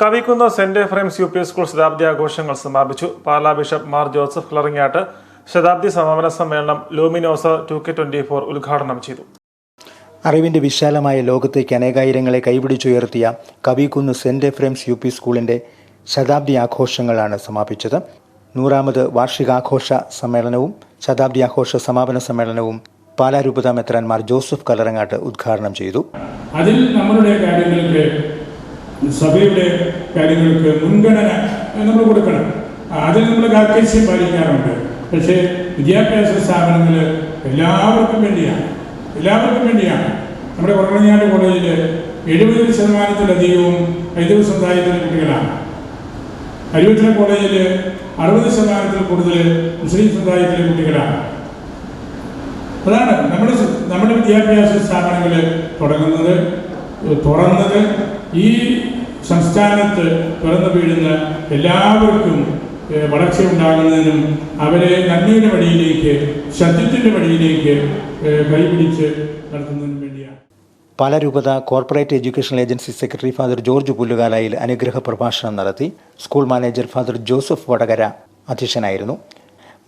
Kavikunnu saint Ephraim's U P school ശതാബ്ദി ആഘോഷങ്ങൾ സമാപിച്ചു. Pala bishop Mar Joseph Kallarangatt ശതാബ്ദി സമാപന സമ്മേളനം Luminosa two K twenty four ഉദ്ഘാടനം ചെയ്തു. അറിവിന്റെ വിശാലമായ ലോകത്തേക്ക് അനേകായിരങ്ങളെ കൈപിടിച്ചുയർത്തിയ Kavikunnu saint Ephraim's U P സ്കൂളിന്റെ ശതാബ്ദി ആഘോഷങ്ങളാണ് സമാപിച്ചത്. നൂറാമത് വാർഷികാഘോഷ സമ്മേളനവും ശതാബ്ദി ആഘോഷ സമാപന സമ്മേളനവും പാലാ മെത്രാൻ മെത്രാൻമാർ ജോസഫ് കലറങ്ങാട്ട് ഉദ്ഘാടനം ചെയ്തു. അതിൽ നമ്മളുടെ കാര്യങ്ങൾക്ക് സഭയുടെ കാര്യങ്ങൾക്ക് മുൻഗണന നമ്മൾ കൊടുക്കണം. അതിൽ നമ്മൾ കാർക്കശ്യം പാലിക്കാറുണ്ട്. പക്ഷേ വിദ്യാഭ്യാസ സ്ഥാപനങ്ങൾ എല്ലാവർക്കും വേണ്ടിയാണ്. എല്ലാവർക്കും വേണ്ടിയാണ്. നമ്മുടെ കുറവഞ്ഞാട് കോളേജിൽ എഴുപത് ശതമാനത്തിലധികവും ഹൈന്ദവ സമുദായത്തിലെ കുട്ടികളാണ്. അരുവത്തിലെ കോളേജിൽ അറുപത് ശതമാനത്തിൽ കൂടുതൽ മുസ്ലിം സമുദായത്തിലെ കുട്ടികളാണ്. അതാണ് നമ്മുടെ നമ്മുടെ വിദ്യാഭ്യാസ സ്ഥാപനങ്ങൾ തുടങ്ങുന്നത് തുറന്നത് ഈ സംസ്ഥാനത്ത് പിറന്നു വീഴുന്ന എല്ലാവർക്കും വളർച്ച ഉണ്ടാകുന്നതിനും അവരെ നന്മയുടെ വഴിയിലേക്ക് സത്യത്തിന്റെ വഴിയിലേക്ക് കൈപിടിച്ച് നടത്തുന്നതിനും വേണ്ടിയാണ്. പാലാ രൂപത corporate education agency secretary father George Pullukalayil അനുഗ്രഹ പ്രഭാഷണം നടത്തി school manager father Joseph Vadakara അധ്യക്ഷനായിരുന്നു.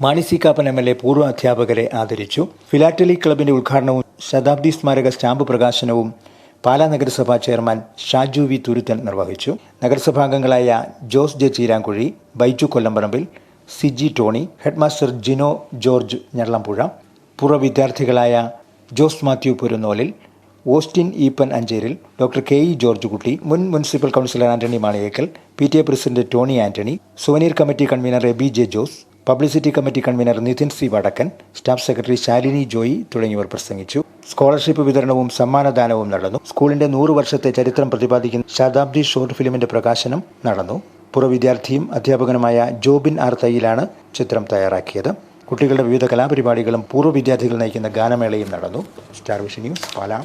Mani C Kappan M L A പൂർവ അധ്യാപകരെ ആദരിച്ചു. ഫിലാറ്റലി ക്ലബിന്റെ ഉദ്ഘാടനവും ശതാബ്ദി സ്മാരക സ്റ്റാമ്പ് പ്രകാശനവും പാലാ നഗരസഭാ ചെയർമാൻ ഷാജു വി തുരുത്തൻ നിർവഹിച്ചു. നഗരസഭാംഗങ്ങളായ Jose J Cheerankuzhy Baiju Kollamparambil Siji Tony headmaster Gino George Njallampuzha പൂർവ വിദ്യാർത്ഥികളായ Jose Mathew Purunnolil Austin Eapen Ancheril doctor K E George Kutty മുൻ municipal councillor Antony Maliyekkal P T A president Tony Antony souvenir committee convener A B J Jose publicity committee convener Nithin C Vadakkan staff secretary Shalini Joy തുടങ്ങിയവർ പ്രസംഗിച്ചു. Scholarship വിതരണവും സമ്മാനദാനവും നടന്നു. സ്കൂളിന്റെ നൂറു വർഷത്തെ ചരിത്രം പ്രതിപാദിക്കുന്ന ശതാബ്ദി ഷോർട്ട് ഫിലിമിന്റെ പ്രകാശനം നടന്നു. പുറവിദ്യാർത്ഥിയും വിദ്യാർത്ഥിയും അധ്യാപകനുമായ ജോബിൻ ആർ തയ്യിലാണ് ചിത്രം തയ്യാറാക്കിയത്. കുട്ടികളുടെ വിവിധ കലാപരിപാടികളും പൂർവ വിദ്യാർത്ഥികൾ നയിക്കുന്ന ഗാനമേളയും നടന്നു. Star Vision News Pala.